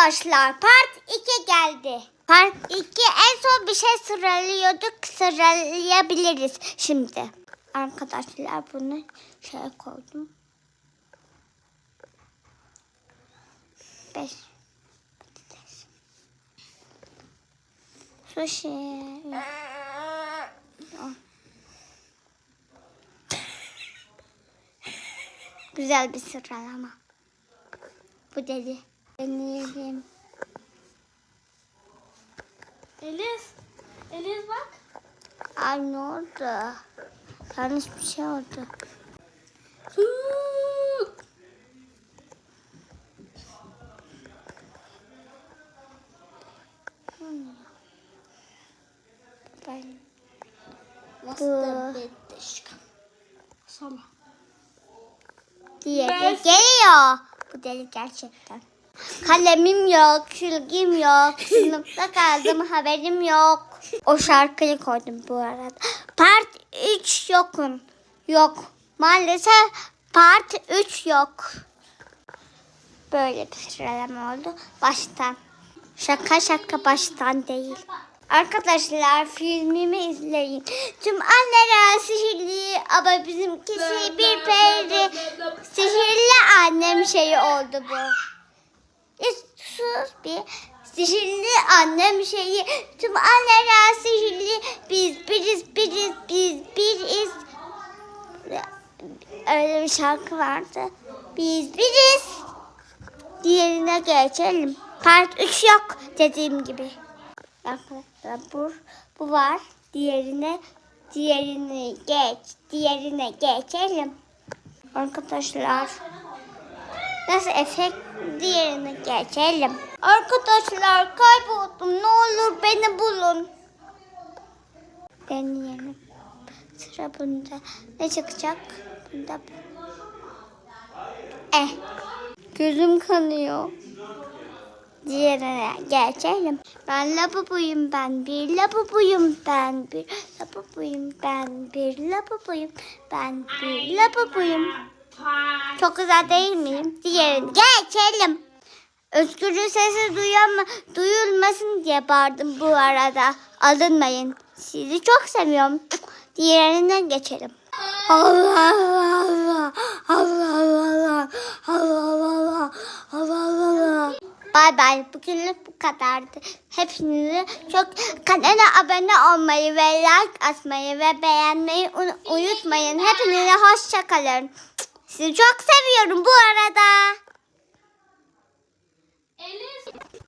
Arkadaşlar part 2 geldi. Part 2 en son bir şey sıralıyorduk. Sıralayabiliriz şimdi. Arkadaşlar bunu şey koydum. 5 patates. Sushi. Güzel bir sıralama. Bu dedi. Deneyelim. Eliz. Eliz bak. Ay ne oldu? Yanlış bir şey oldu. Ben? Sana. diye Ben- geliyor. Bu deli gerçekten. Kalemim yok, külgüm yok. Sınıfta kaldım, haberim yok. O şarkıyı koydum bu arada. Part 3 yokun. Yok. Maalesef part 3 yok. Böyle bir sıralama oldu. Baştan. Şaka şaka baştan değil. Arkadaşlar filmimi izleyin. Tüm anneler sihirli ama bizimkisi bir peri. Sihirli annem şeyi oldu bu. Sus bir. Sihirli annem şeyi. Tüm anneler sihirli. Biz biriz biriz biz biriz. Öyle bir şarkı vardı. Biz biriz. Diğerine geçelim. Part 3 yok dediğim gibi. Arkadaşlar bu, bu var. Diğerine diğerini geç. Diğerine geçelim. Arkadaşlar nasıl efekt diğerine geçelim. Arkadaşlar kayboldum. Ne olur beni bulun. Deneyelim. Sıra bunda. Ne çıkacak? Bunda. Eh. Gözüm kanıyor. Diğerine geçelim. Ben labubuyum ben bir labubuyum ben bir labubuyum ben bir labubuyum ben bir labubuyum. Çok güzel değil miyim? Diğerine geçelim. Özgür'ün sesi duyama, duyulmasın diye bağırdım bu arada. Alınmayın. Sizi çok seviyorum. Diğerinden geçelim. Allah Allah Allah Allah Allah Allah Allah Allah Bay bay. Bugünlük bu kadardı. Hepinizi çok kanala abone olmayı ve like atmayı ve beğenmeyi unu- unutmayın. Hepinize hoşça kalın. Sizi çok seviyorum bu arada. Él es